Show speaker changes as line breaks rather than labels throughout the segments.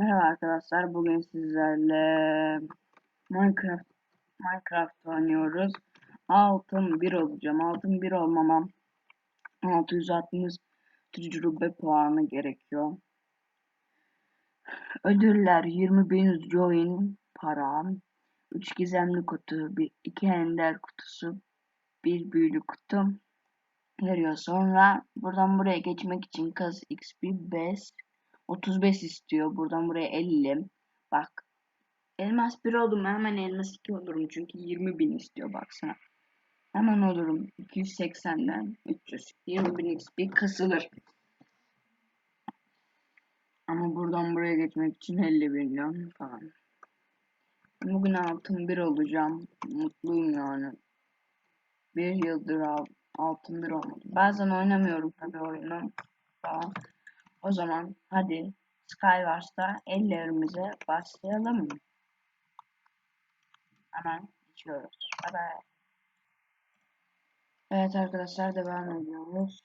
Merhaba arkadaşlar. Bugün sizlerle Minecraft Minecraft oynuyoruz. Altın 1 olacağım. Altın 1 olmamam 660 tecrübe puanı gerekiyor. Ödüller 20.000 join para, 3 gizemli kutu, 1 2 ender kutusu, 1 büyülü kutu veriyor. Sonra buradan buraya geçmek için kaz XP 5 35 istiyor. Buradan buraya 50. Bak. Elmas 1 oldum. Hemen elmas 2 olurum. Çünkü 20 bin istiyor baksana. Hemen olurum. 280'den 300. 20 bin XP kasılır. Ama buradan buraya geçmek için 50 milyon falan. Bugün altın 1 olacağım. Mutluyum yani. Bir yıldır altın 1 olmadı. Bazen oynamıyorum tabii oyunu falan. O zaman hadi Skywars'ta ellerimize başlayalım. Hemen geçiyoruz. Bye bye. Evet arkadaşlar devam ediyoruz.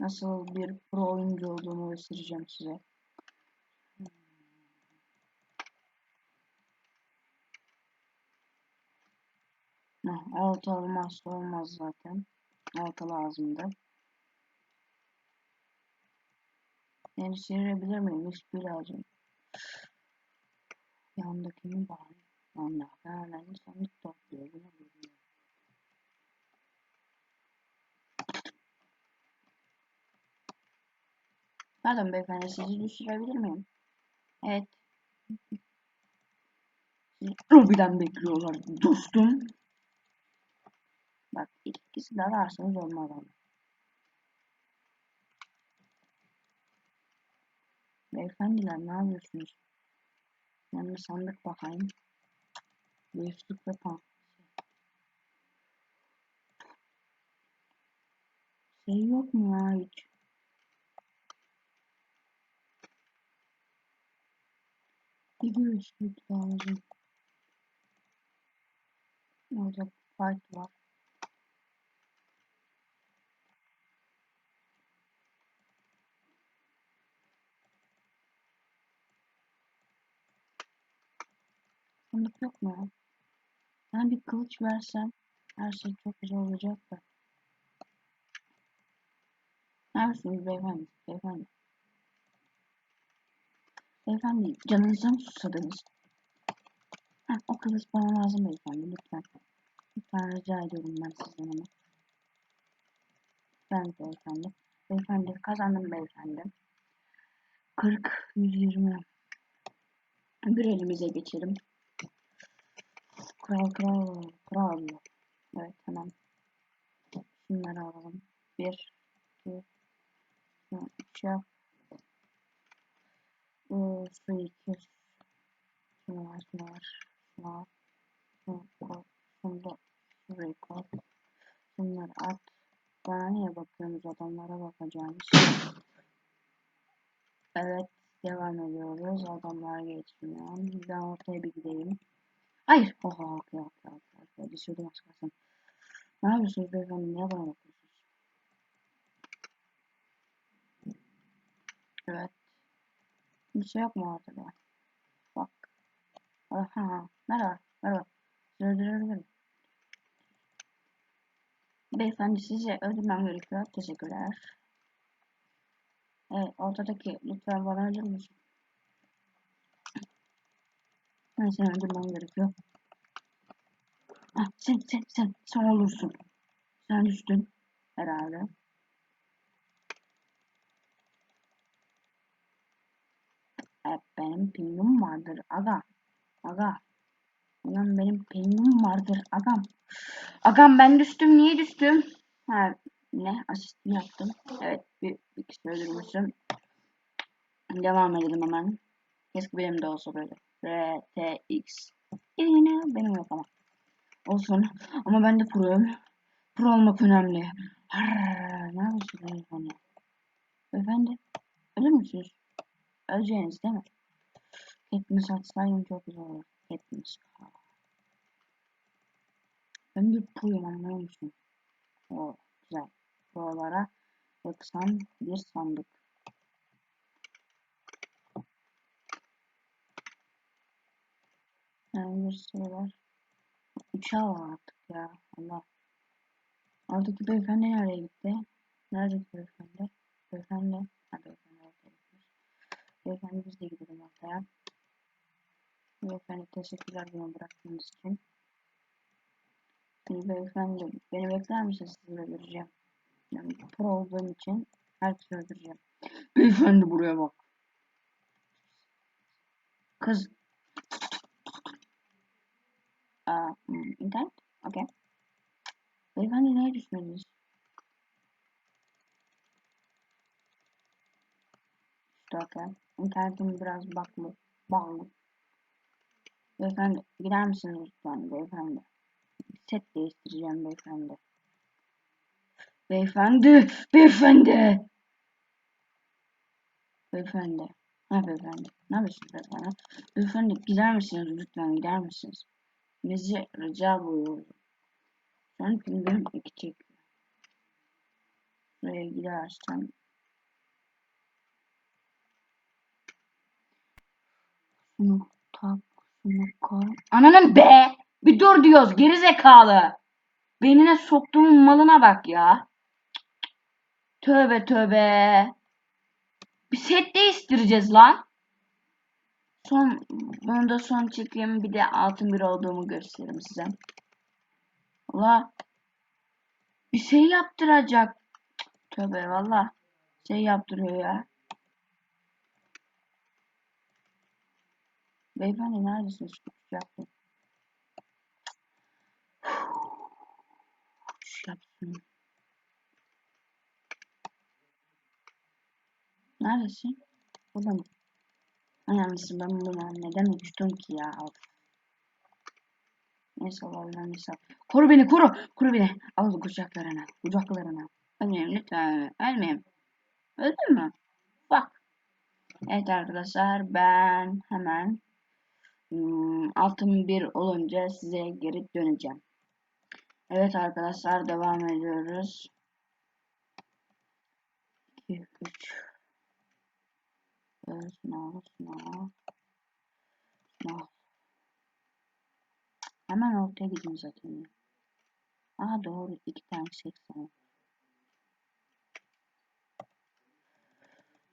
Nasıl bir pro oyuncu olduğumu göstereceğim size. Altı olmazsa olmaz zaten. Altı lazımdı. Yani sıyırabilir miyim? Hiçbir lazım. Yandakini bağlı. Onlar hemen sandık topluyor. Bunu bilmiyorum. Pardon beyefendi sizi düşürebilir miyim? Evet. Robi'den bekliyorlar dostum. Bak ikisi de varsanız olmaz ama. Beyefendiler ne yapıyorsunuz? Bir sandık bakayım. Göğüslük ve pan. Şey yok mu ya hiç? Bir göğüslük lazım. Orada fight var. Sandık yok mu ya? Ben bir kılıç versem her şey çok güzel olacak da. Neredesiniz beyefendi? Beyefendi. Beyefendi canınıza mı susadınız? Heh, o kılıç bana lazım beyefendi lütfen. Lütfen rica ediyorum ben sizden ama. Ben beyefendi. Beyefendi kazandım beyefendi. 40, 120. Bir elimize geçelim. Kral kral kral. Evet hemen. Şunları alalım. Bir, iki, üç yap. Bu su iki. Şunu var, şunu var. Şunu al. Şunu koy. Şunları at. Bana niye bakıyorsunuz adamlara bakacağınız. Evet. Devam ediyoruz. Adamlar geçmiyor. Ben ortaya bir gideyim. Hayır. Oha okey okey okey. Düşürdüm az kalsın. Ne yapıyorsunuz beyefendi? Niye bana bakıyorsunuz? Evet. Bir şey yok mu ortada? Bak. Aha. Merhaba. Merhaba. Sizi öldürebilirim. Beyefendi sizi öldürmem gerekiyor. Teşekkürler. Evet ortadaki lütfen bana müsün? Ben seni öldürmem gerekiyor. Ah, sen, sen, sen, sen olursun. Sen düştün herhalde. Evet, benim pingim vardır aga. Aga. Ulan benim pingim vardır agam. Agam ben düştüm. Niye düştüm? Ha, ne? Asist yaptım? Evet, bir, bir kişi öldürmüşüm. Devam edelim hemen. Keşke benim de olsa böyle. R, T, X. Yine benim yok. Olsun. Ama ben de proyum. Pro olmak önemli. Harr, ne yapıyorsun beyefendi? Beyefendi. Ölür müsünüz? Öleceğiniz değil mi? Hepimiz atsaydım çok güzel olur. Hepimiz. Ben bir proyum anlıyor musun? O güzel. Prolara 91 sandık. Şey var. Uçağı var artık ya. Allah. Oradaki beyefendi nereye gitti? Nerede beyefendi? Beyefendi. Ha beyefendi ortaya gitmiş. Beyefendi biz de gidelim ortaya. Beyefendi teşekkürler beni bıraktığınız için. Şimdi beyefendi beni bekler misiniz sizi öldüreceğim. Yani pro olduğum için herkesi öldüreceğim. Beyefendi buraya bak. Kız. Aa, hmm, internet? Okay. Beyefendi neye düşmediniz? İşte okay. İnternetim biraz baklı. Bağlı. Beyefendi gider misiniz lütfen beyefendi? Set değiştireceğim beyefendi. Beyefendi, beyefendi. Beyefendi. Ha beyefendi. Ne yapıyorsunuz beyefendi? Beyefendi gider misiniz lütfen gider misiniz? Bizi rica buyurdu. Şu an pingim iki çekiyor. Şuraya gidersem. Şunu tak, şunu koy. Ananın be! Bir dur diyoruz geri zekalı. Beynine soktuğum malına bak ya. Tövbe tövbe. Bir set değiştireceğiz lan. Son, bunu da son çekeyim. Bir de altın bir olduğumu göstereyim size. Allah. Bir şey yaptıracak. Tövbe valla. Şey yaptırıyor ya. Beyefendi neredesiniz? Yaptım. Şu yapsın. Neredesin? Burada mı? Önemlisi ben bunu neden uçtum ki ya? Neyse Allah'ım neyse. Koru beni koru. Koru beni. Al kucaklarına. Kucaklarına. Ölmeyeyim lütfen. Ölmeyeyim. Öldün mü? Bak. Evet arkadaşlar ben hemen hmm, altın bir olunca size geri döneceğim. Evet arkadaşlar devam ediyoruz. 2 3 Sınav, sınav, sınav. Hemen ortaya gideyim zaten ya. Doğru iki tane seksen.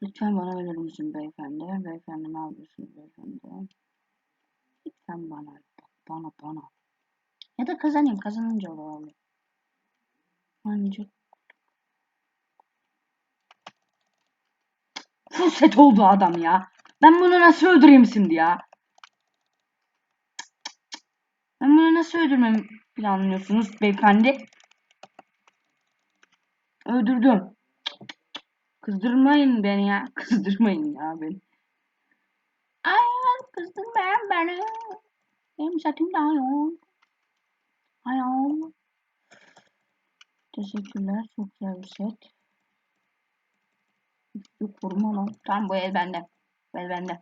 Lütfen bana verir misin beyefendi? Beyefendi ne yapıyorsunuz beyefendi? Lütfen bana, bana, bana. Ya da kazanayım, kazanınca olur abi. Ancak Full set oldu adam ya. Ben bunu nasıl öldüreyim şimdi ya? Ben bunu nasıl öldürmemi planlıyorsunuz beyefendi? Öldürdüm. Kızdırmayın beni ya. Kızdırmayın ya beni. Ay kızdırmayın beni. Benim setim daha yok. Ayol. Teşekkürler. Çok güzel bir set. Yok koruma lan. Tamam bu el bende. Bu el bende.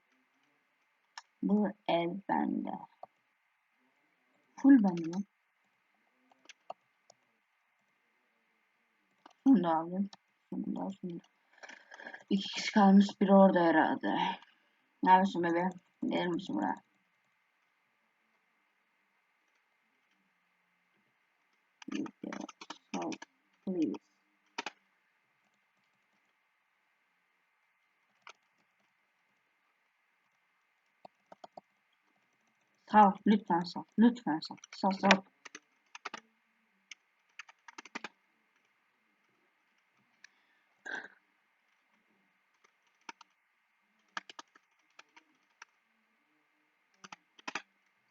Bu el bende. Full bende lan. Şunu da aldım. Şunu da şunu. İki kişi kalmış biri orada herhalde. Ne yapıyorsun bebe? Gelir misin buraya? Please. Sal, lütfen sal, lütfen sal, sal, sal.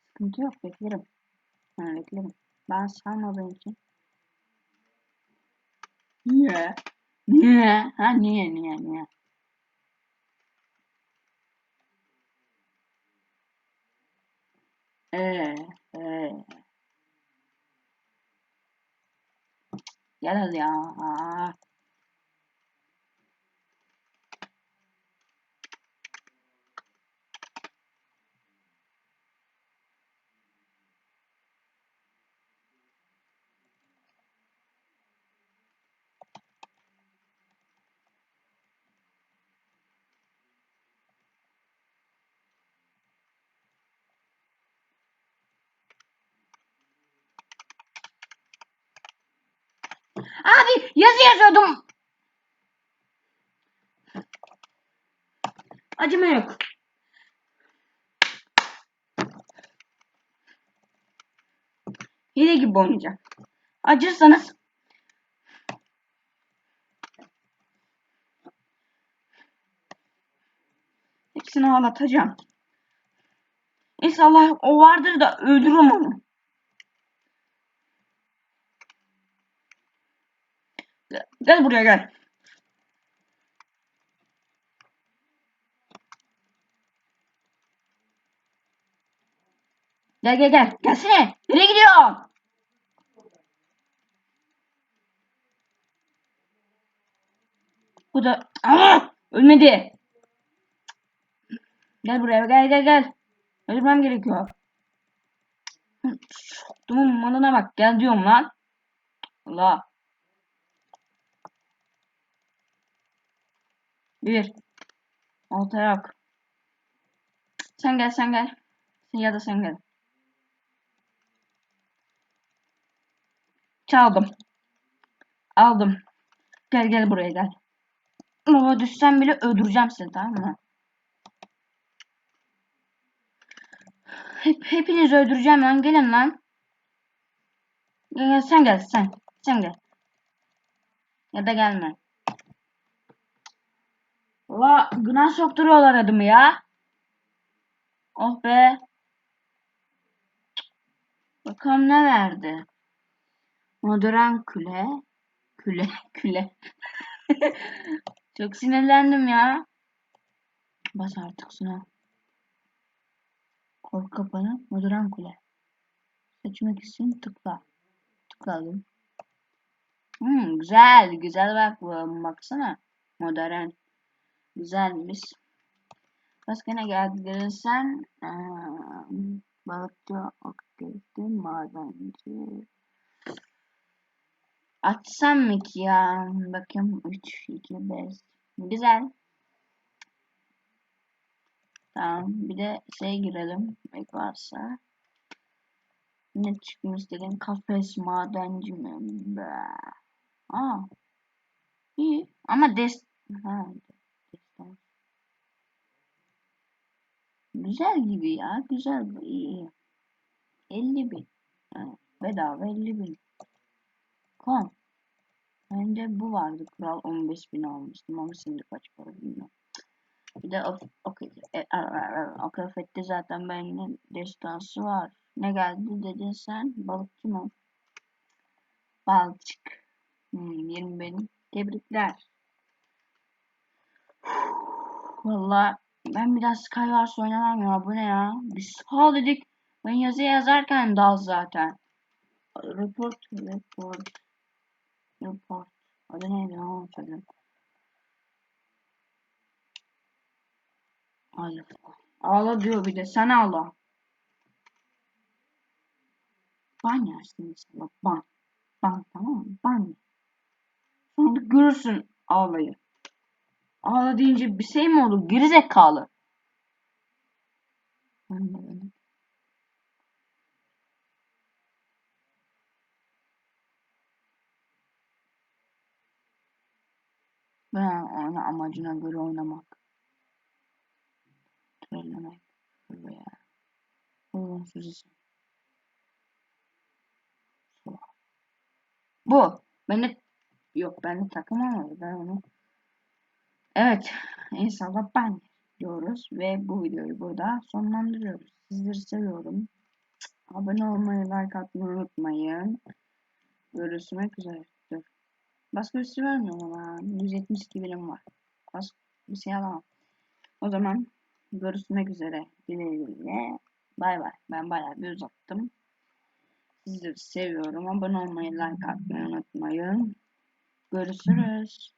Sıkıntı yok, beklerim. Ha, beklerim. Ben salmadığım için. Niye? Niye? Ha niye, niye, niye? Ee, ee. Gel hadi ya. Aa. Abi yazı yazıyordum. Acıma yok. Hile gibi oynayacağım. Acırsanız hepsini ağlatacağım. İnşallah o vardır da öldürürüm onu. Gel, buraya gel. Gel gel gel. Gelsene. Nereye gidiyorsun? Bu da Aa, ölmedi. Gel buraya gel gel gel. Öldürmem gerekiyor. Soktumun malına bak. Gel diyorum lan. Allah. Bir. Altı ayak. Sen gel sen gel. Sen ya da sen gel. Çaldım. Aldım. Gel gel buraya gel. Ama düşsem bile öldüreceğim seni tamam mı? Hep, hepinizi öldüreceğim lan. Gelin lan. Gel, sen gel sen. Sen gel. Ya da gelme. Valla günah sokturuyorlar adımı ya. Oh be. Bakalım ne verdi. Modern küle. Küle. Küle. Çok sinirlendim ya. Bas artık şuna. Korku kapanı. Modern kule. Seçmek için tıkla. Tıkladım. Hmm, güzel. Güzel bak. Baksana. Modern. Güzelmiş. Başka ne geldi gelirsen ee, balıkçı, aktivite, madenci. Açsam mı ki ya? Bakayım 3, 2, 5. Güzel. Tamam. Bir de şey girelim. Belki varsa. Ne çıkmış dedim. Kafes madenci mi? Be. Aa. İyi. Ama des... Ha. Güzel gibi ya. Güzel. bu, iyi. 50 bin. Ha. Bedava 50 bin. Kon. Bence bu vardı. Kral 15 bin almıştım ama şimdi kaç para bilmiyorum. Bir de Akafet'te zaten benim destansı var. Ne geldi dedin sen? Balıkçı mı? Balçık. Hmm, 20 benim. Tebrikler. Valla ben biraz Skywars oynamam ya. Bu ne ya? Biz sağ dedik. Ben yazı yazarken dal zaten. Report, report, report. Adı neydi? Ha, söyleyeyim. Hayır. Ağla diyor bir de. Sen ağla. Ban yersin mesela. Ban. Ban tamam mı? Ban. Sonra görürsün ağlayı. Ağla deyince bir şey mi olur? Gerizekalı. Ben de öyle. Ben ona amacına göre oynamak. Trollemek. Veya olumsuz isim. Bu. Bende yok bende takım olmadı. Ben onu Evet. İnşallah ben diyoruz ve bu videoyu burada sonlandırıyoruz. Sizleri seviyorum. Abone olmayı, like atmayı unutmayın. Görüşmek üzere. Dur. Başka bir şey vermiyorum ama 172 birim var. Başka bir şey alamam. O zaman görüşmek üzere. Dileğiyle. Bay bay. Ben bayağı bir uzattım. Sizleri seviyorum. Abone olmayı, like atmayı unutmayın. Görüşürüz.